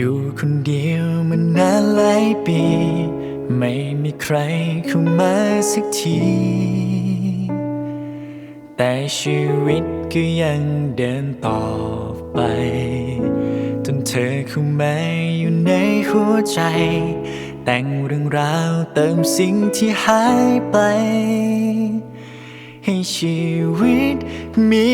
อยู่คนเดียวมานานหลายปี ไม่มีใครเข้ามาสักที แต่ชีวิตก็ยังเดินต่อไป จนเธอเข้ามาอยู่ในหัวใจ แต่งเรื่องราวเติมสิ่งที่หายไป ให้ชีวิตมี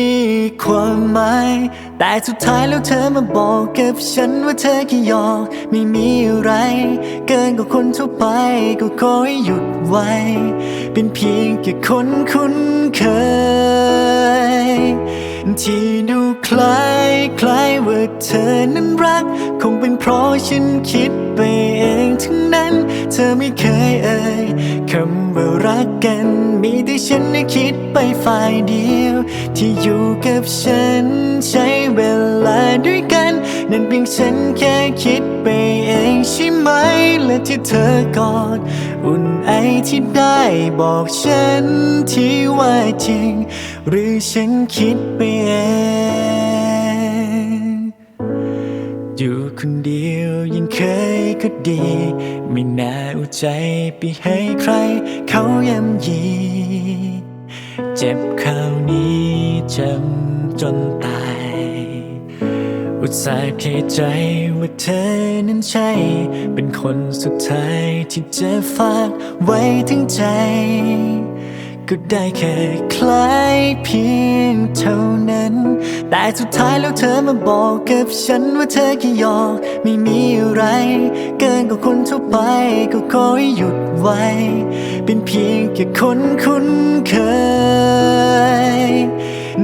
ความหมาย แต่สุดท้ายแล้วเธอมาบอกกับฉันว่าเธอแค่หยอกไม่มีอะไร เกินกว่าคนทั่วไปก็ขอให้หยุดไว้ เป็นเพียงแค่คนคุ้นเคย ที่ดูคล้ายคล้ายว่าเธอนั้นรัก คงเป็นเพราะฉันคิดไปเองทั้งนั้น เธอไม่เคยเอ่ยคำว่ารักกัน มีแต่ฉันได้คิดไปฝ่ายเดียว ที่อยู่กับฉัน ใช้เวลาด้วยกัน นั่นเพียงฉันแค่คิดไปเองใช่ไหม และที่เธอกอด อุ่นไอที่ได้บอกฉันที่ว่าจริง หรือฉันคิดไปเองอยู่คนเดียวยังเคยก็ดี ไม่น่าเอาใจไปให้ใคร เขาย่ำยี เจ็บคราวนี้จำจนตาย อุตส่าห์เข้าใจว่าเธอนั้นใช่ เป็นคนสุดท้ายที่จะฝากไว้ถึงใจ ก็ได้แค่คล้ายเพียงเท่านั้น แต่สุดท้ายแล้วเธอมาบอกกับฉันว่าเธอแค่หยอกไม่มีอะไร เกินกว่าคนทั่วไปก็ขอให้หยุดไว้ เป็นเพียงแค่คนคุ้นเคย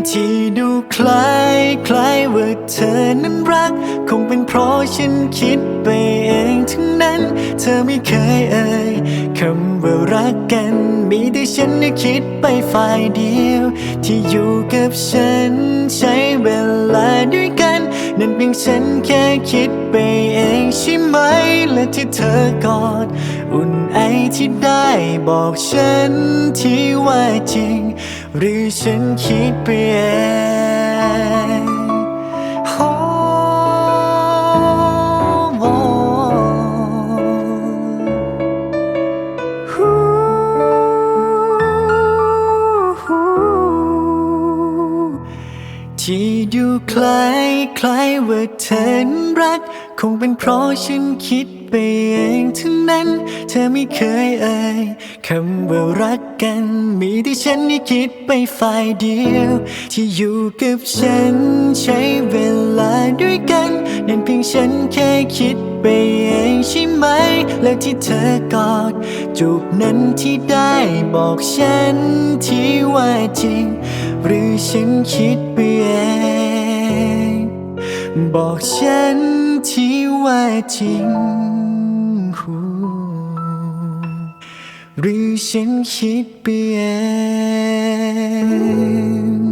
ที่ดูคล้ายคล้ายว่าเธอนั้นรัก คงเป็นเพราะฉันคิดไป ทั้งนั้น เธอไม่เคยเอ่ยคำว่ารักกัน มีแต่ฉันได้คิดไปฝ่ายเดียว ที่อยู่กับฉัน ใช้เวลาด้วยกัน นั่นเพียงฉันแค่คิดไปเองใช่ไหม และที่เธอกอด อุ่นไอที่ได้บอกฉันที่ว่าจริง หรือฉันคิดไปเอง คล้ายคล้ายว่าเธอรัก คงเป็นเพราะฉันคิดไปเองทั้งนั้น เธอไม่เคยเอ่ยคำว่ารักกัน มีที่ฉันได้คิดไปฝ่ายเดียว ที่อยู่กับฉันใช้เวลาด้วยกันนั่นเพียงฉันแค่คิดไปเองใช่ไหม และที่เธอกอดจูบนั้นที่ได้บอกฉันที่ว่าจริง หรือฉันคิดไปเอง บอกฉันที่ว่าจริงหรือฉันคิดไปเอง